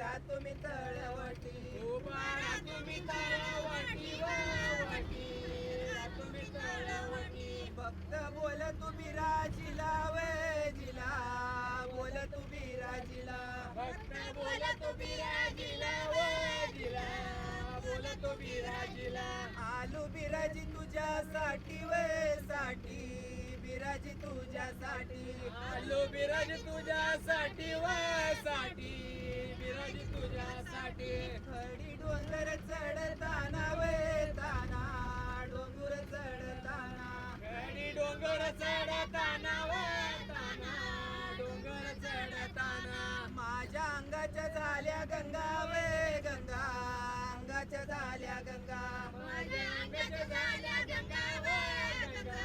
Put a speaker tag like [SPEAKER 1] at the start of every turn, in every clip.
[SPEAKER 1] राहतो मी तळवटी
[SPEAKER 2] उभा तुम्ही तळवटी वटी तुम्ही तळवटी
[SPEAKER 1] फक्त बोल तू बिराजीला वे जिला बोल तू बिराजीला
[SPEAKER 2] भक्त बोलतो बिराजीला वजीला. बोलतो बिराजीला
[SPEAKER 1] आलू बिराजी तुझ्यासाठी वे साठी बिराजी तुझ्यासाठी.
[SPEAKER 2] आलो बिराज तुझ्यासाठी साठी तुझ्यासाठी.
[SPEAKER 1] खडी डोंगर चढताना डोंगर चढताना.
[SPEAKER 2] घडी डोंगर चढताना वताना डोंगर चढताना.
[SPEAKER 1] माझ्या अंगाच्या झाल्या गंगा वे गंगा अंगाच्या झाल्या गंगा.
[SPEAKER 2] माझ्या अंगाच्या झाल्या गंगा व गंगा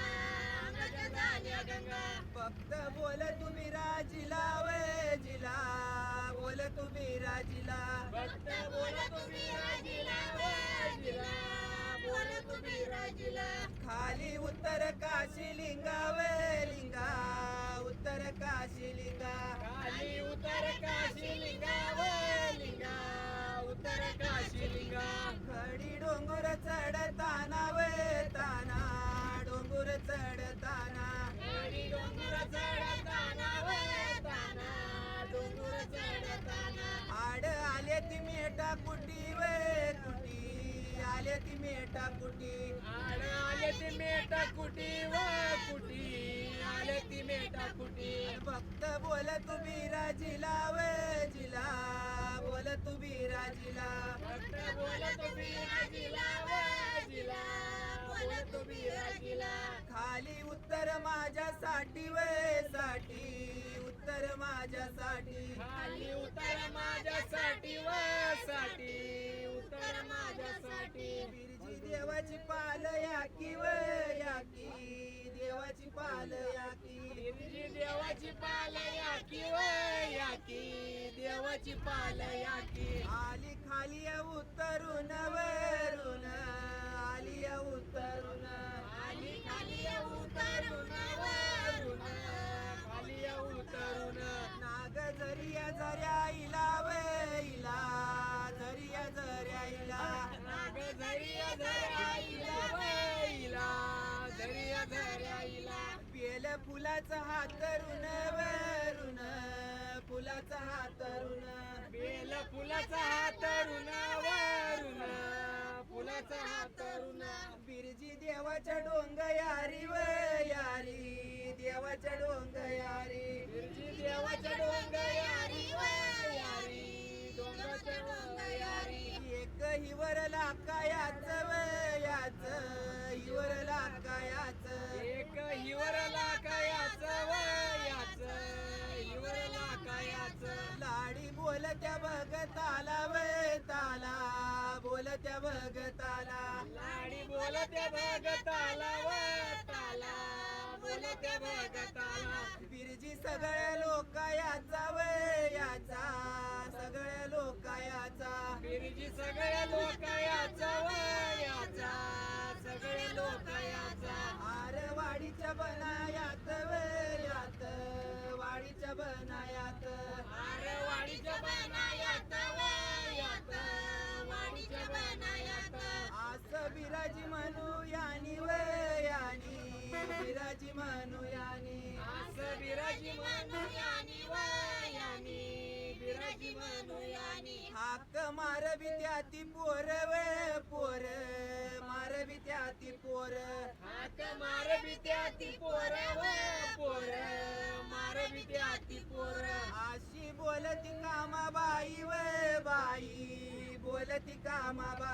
[SPEAKER 2] अंगाच्या झाल्या गंगा.
[SPEAKER 1] फक्त बोल तुम्ही राजीला वे जिला. बोल तुम्ही राजीला.
[SPEAKER 2] भक्त बोलतो बिराजीला वजीला बोलतो बिराजीला
[SPEAKER 1] खाली उत्तर काशी कुटी आले ती मेटा कुटी
[SPEAKER 2] व कुटी. आले ती मेटा कुटी.
[SPEAKER 1] फक्त बोल तू बिराजीला वे जिला. बोल तू बिराजीला
[SPEAKER 2] भक्त बोलतो बिराजीला वजीला बोलतो बिराजीला
[SPEAKER 1] खाली उत्तर माझ्यासाठी वे साठी देवाची पाल याकी याकी देवाची पाल याकी.
[SPEAKER 2] गिरजी देवाची पाल याकी याकी देवाची पाल याकी.
[SPEAKER 1] आली खाली उतरून वरून फुलाचा हा हातरून
[SPEAKER 2] बेल फुलाचा हा रुण वरून फुलाचा हा रुण
[SPEAKER 1] बिरजी देवाच्या डोंग यारी व यारी. देवाच्या डोंग यारी
[SPEAKER 2] बिरजी देवाच्या डोंग यारी व यारी. डोंगाच्या डोंग यारी
[SPEAKER 1] एक हिवर लाकायाच व याच. हिवर बोलत्या भगताला.
[SPEAKER 2] लाडी बोलत्या भगताला व ताला बोलत्या भगताला.
[SPEAKER 1] बिरजी सगळ्या वे याचा सगळ्या लोकायाचा
[SPEAKER 2] बिरजी सगळ्या लोक याचा वयाचा सगळे लोक याचा.
[SPEAKER 1] आर वाडीच्या बनायात वे यात वाडीच्या बनायात. बिराजी म्हणू यानी वे यानी बिराजी म्हणू यानी
[SPEAKER 2] बिराजी वयानी बिराजी म्हणूयानी
[SPEAKER 1] हाक मार विद्यार्थी पोर वे पोर मार विद्यार्थी पोर.
[SPEAKER 2] हात मार बित्याती पोर व पोर मार बित्याती पोर.
[SPEAKER 1] अशी बोलती कामाबाई वे बाई बोलती कामाबाई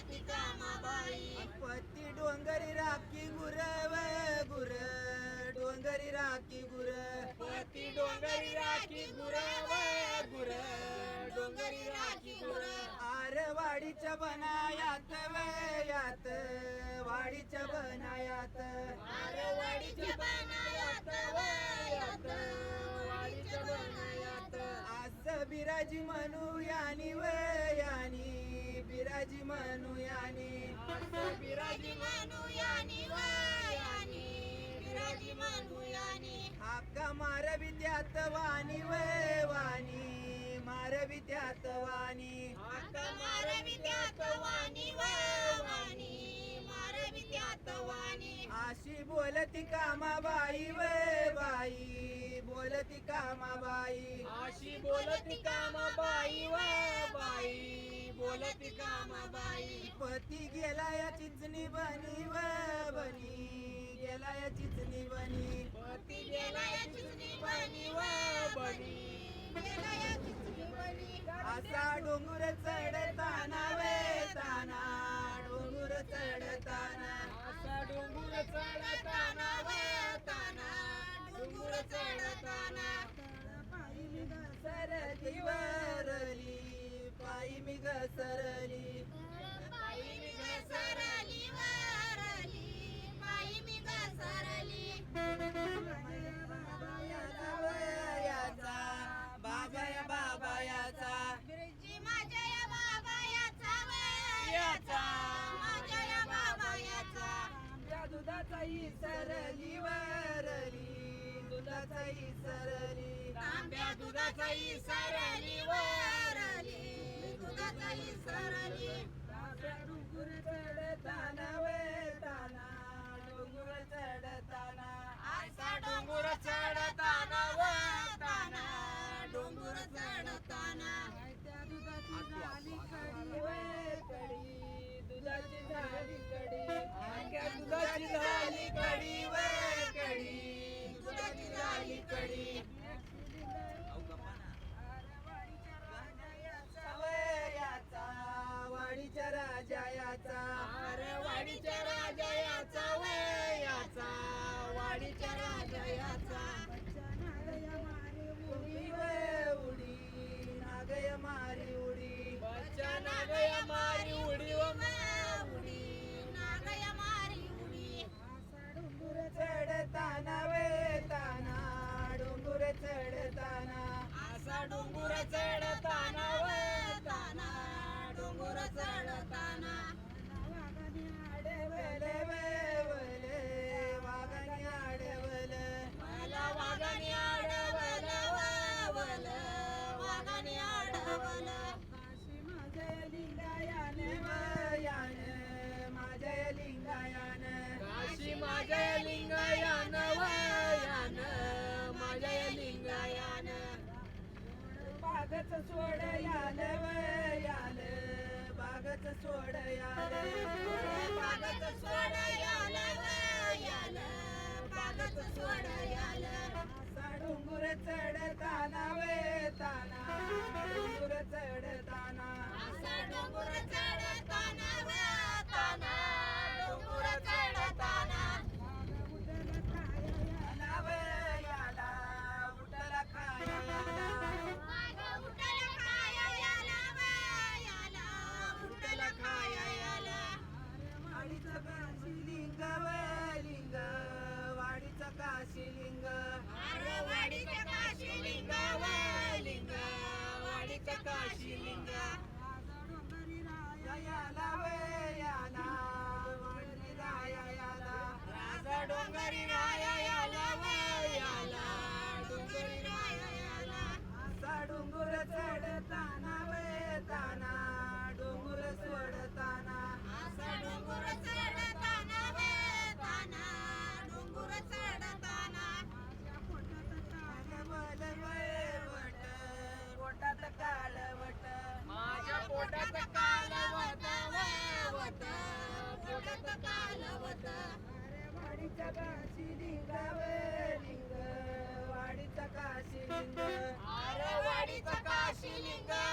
[SPEAKER 2] बाई बोलती कामाबाई
[SPEAKER 1] पती डोंगरी राखी गुर वे गुर डोंगरी राखी गुर.
[SPEAKER 2] पती डोंगरी राखी गुर गुर डोंगरी राखी गुर.
[SPEAKER 1] आर वाडीच्या बनायात वे यात वाडीच्या बनायात.
[SPEAKER 2] अरे वाडीच्या बनायात वयात वाडीच्या बनायात.
[SPEAKER 1] आस बिराजी म्हणू यानी वे यानी बिराजी म्हणूयानी
[SPEAKER 2] बिराजी बिराजी
[SPEAKER 1] हाका मारवी त्यात वाणी वय वाणी. मारवी त्यात वाणी.
[SPEAKER 2] आता मारवी त्यात वाणी वाणी. मारवी त्यात वाणी.
[SPEAKER 1] अशी बोलती कामाबाई वय बाई. बोलती कामाबाई.
[SPEAKER 2] अशी बोलती कामाबाई व बाई. बोलती कामाबाई.
[SPEAKER 1] पती गेला या चिचणी बनी व बनी गेला या चिचणी बनी.
[SPEAKER 2] पती गेला या चिचणी बनी व बनी गेला या चिचणी बनी.
[SPEAKER 1] असा डोंगर चढताना वे ताना डोंगर चढताना.
[SPEAKER 2] असा डोंगर चढताना वताना डोंगर चढताना.
[SPEAKER 1] मी घसरली वरली पायी मी घसरली
[SPEAKER 2] पायी मी घसरली वारली. पायी मी घसरली
[SPEAKER 1] बाबायाचा बाबायाचा
[SPEAKER 2] माझ्या या बाबा याचा वयाचा. माझ्या या
[SPEAKER 1] त्या दुधाचाही सरली वरली. दुधाचाही सरली.
[SPEAKER 2] तांब्या दुधाचाही सरली वरली. सरली
[SPEAKER 1] डोंगर चढताना वे ताना डोंगर चढताना.
[SPEAKER 2] असा डोंगर
[SPEAKER 1] बागच
[SPEAKER 2] पालक सोडयाला पालक सोडयाला
[SPEAKER 1] असा डोंगर चढताना
[SPEAKER 2] वेताना डोंगर चढताना. डोंगर
[SPEAKER 1] चढताना.
[SPEAKER 2] ಅಂಗಡಿ
[SPEAKER 1] वाडीच्या काशी लिंग वाडीचा काशी लिंग.
[SPEAKER 2] अरे वाडीचा काशी लिंग लिंग.